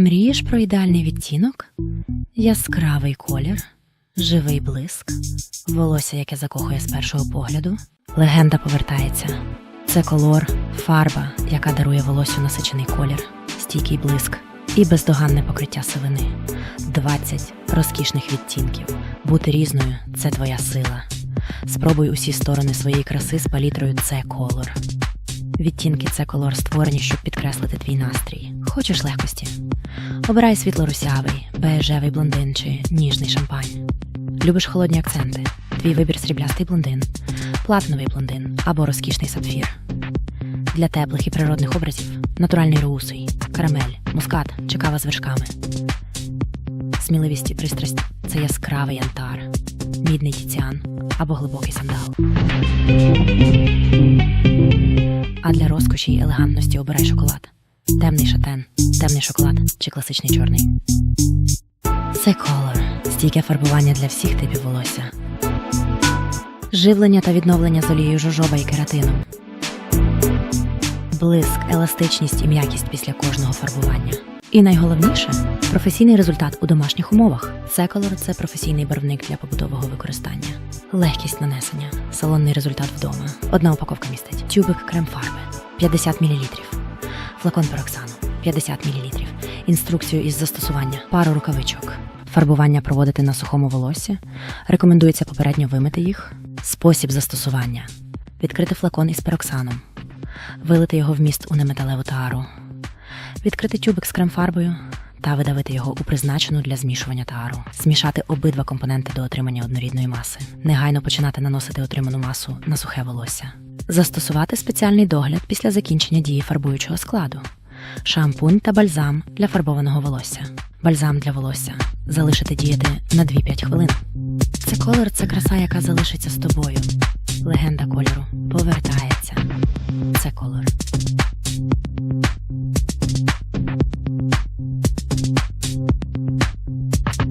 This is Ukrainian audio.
Мрієш про ідеальний відтінок, яскравий колір, живий блиск, волосся, яке закохує з першого погляду. Легенда повертається. Це колор, фарба, яка дарує волосю насичений колір, стійкий блиск і бездоганне покриття сивини. 20 розкішних відтінків. Бути різною це твоя сила. Спробуй усі сторони своєї краси з палітрою це колор. Відтінки це колор створені, щоб підкреслити твій настрій. Хочеш легкості? Обирай світло-русявий, бежевий блондин чи ніжний шампань. Любиш холодні акценти, твій вибір сріблястий блондин, платиновий блондин або розкішний сапфір. Для теплих і природних образів натуральний роусий, карамель, мускат чи кава з вершками. Сміливість і пристрасть це яскравий янтар, мідний тіціан або глибокий сандал. А для розкоші й елегантності обирай шоколад. Темний шатен, темний шоколад чи класичний чорний. Це колор. Стійке фарбування для всіх типів волосся. Живлення та відновлення з олією жожоба і кератином. Блиск, еластичність і м'якість після кожного фарбування. І найголовніше професійний результат у домашніх умовах. Це колор це професійний барвник для побутового використання. Легкість нанесення, салонний результат вдома. Одна упаковка містить тюбик крем фарби 50 мл, флакон пероксану 50 мл, інструкцію із застосування, пару рукавичок. Фарбування проводити на сухому волоссі. Рекомендується попередньо вимити їх. Спосіб застосування: відкрити флакон із пероксаном, вилити його вміст у неметалеву тару, відкрити тюбик з крем-фарбою та видавити його у призначену для змішування тару, змішати обидва компоненти до отримання однорідної маси, негайно починати наносити отриману масу на сухе волосся, застосувати спеціальний догляд після закінчення дії фарбуючого складу, шампунь та бальзам для фарбованого волосся, бальзам для волосся залишити діяти на 2-5 хвилин. Це колор, це краса, яка залишиться з тобою. Легенда кольору колор.